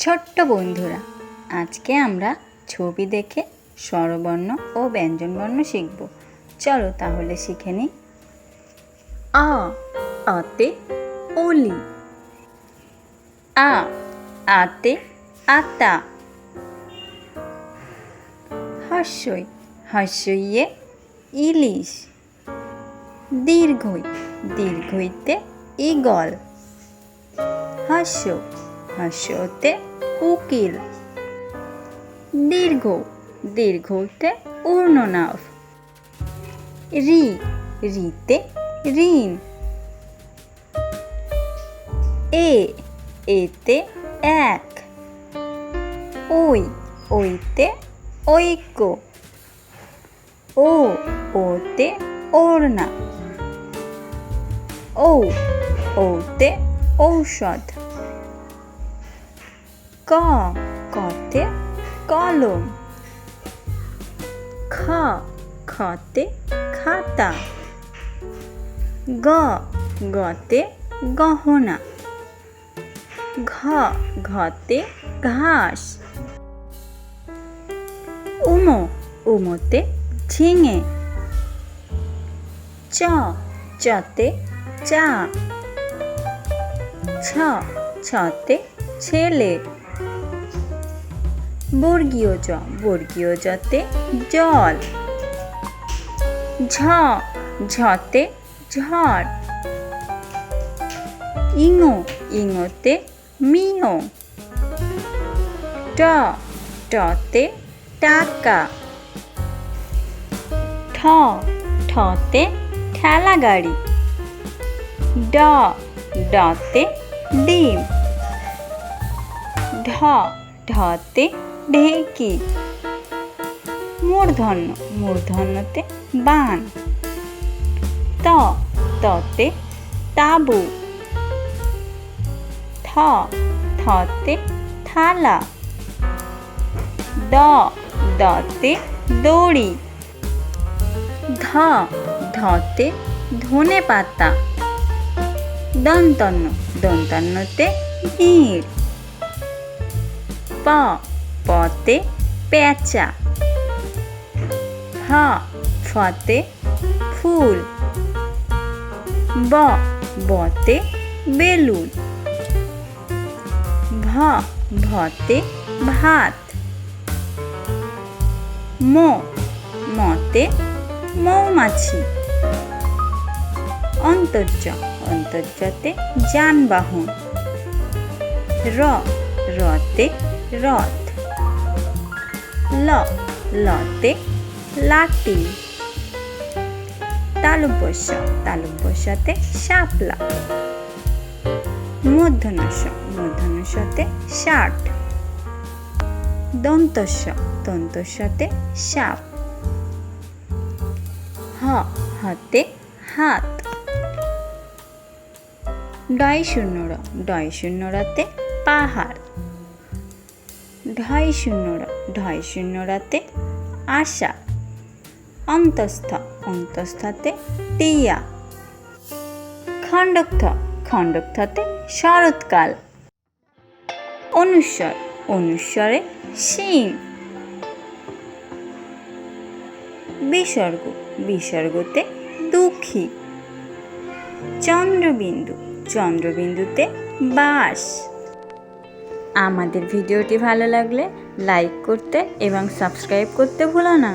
ছোট্ট বন্ধুরা, আজকে আমরা ছবি দেখে স্বরবর্ণ ও ব্যঞ্জনবর্ণ শিখব। চলো তাহলে শিখে নিই। আ, আতে, অলি। আ, আতে, আতা। হাস্যই, হাস্যইয়ে ইলিশ। দীর্ঘই, দীর্ঘইতে ইগল হাস্য, হাস্যতে উকিল। দীর্ঘ দীর্ঘতে উর্ণনাভ রি, রিতে ঋণ। এ, এতে এক। ওই, ওইতে ঐক্য। ও, ওতে ওড়না। ও ওতে ঔষধ। ক কতে কলম। খ, খতে খাতা। গ, গতে গহনা। ঘ, ঘতে ঘাস। উম, উমতে ঝিঙে। চ, চতে চা। ছ, ছতে ছেলে। বর্গীয় জ, বর্গীয় জতে জল। ঝ, ঝতে ঝড়। ইঙো, ইঙোতে মিও ট, টতে টাকা। ঠ, ঠতে ঠেলা গাড়ি ড, ডতে ডিম। ঢ, ঢতে ঢেকি। মূর্ধন্য, মূর্ধন্যতে বান। ত, ততে তাবু। থ, থতে থালা। দ, দতে দড়ি। ধ, ধতে ধনে পাতা। দন্তন্য দন্তান্নতে ভিড় প পতে পেঁচা। ফ ফতে ফুল। ব, বতে বেলুন। ভ ভতে ভাত। ম, মতে মৌমাছি। অন্তর্য, অন্তর্যতে যানবাহন। র, রতে রথ। ল, লতে লাঠি তালব্যস্য তালব্যস্যতে শাপলা। মূর্ধন্যস্য, মূর্ধন্যস্যতে ষাট। দন্তস্য, দন্তস্যতে সাপ। হ, হাতে হাত। ডয় শূন্য ডয় শূন্য রাতে পাহাড়। ঢয় শূন্য র ঢয় শূন্য রাতে আশা, অন্তস্থ, অন্তস্থাতে টিয়া খণ্ডক্থ খণ্ডক্থতে শরৎকাল, অনুস্বর, অনুস্বরে শিং, বিসর্গ, বিসর্গতে দুঃখী, চন্দ্রবিন্দু, চন্দ্রবিন্দুতে বাস। আমাদের ভিডিওটি ভালো লাগলে লাইক করতে এবং সাবস্ক্রাইব করতে ভুলো না।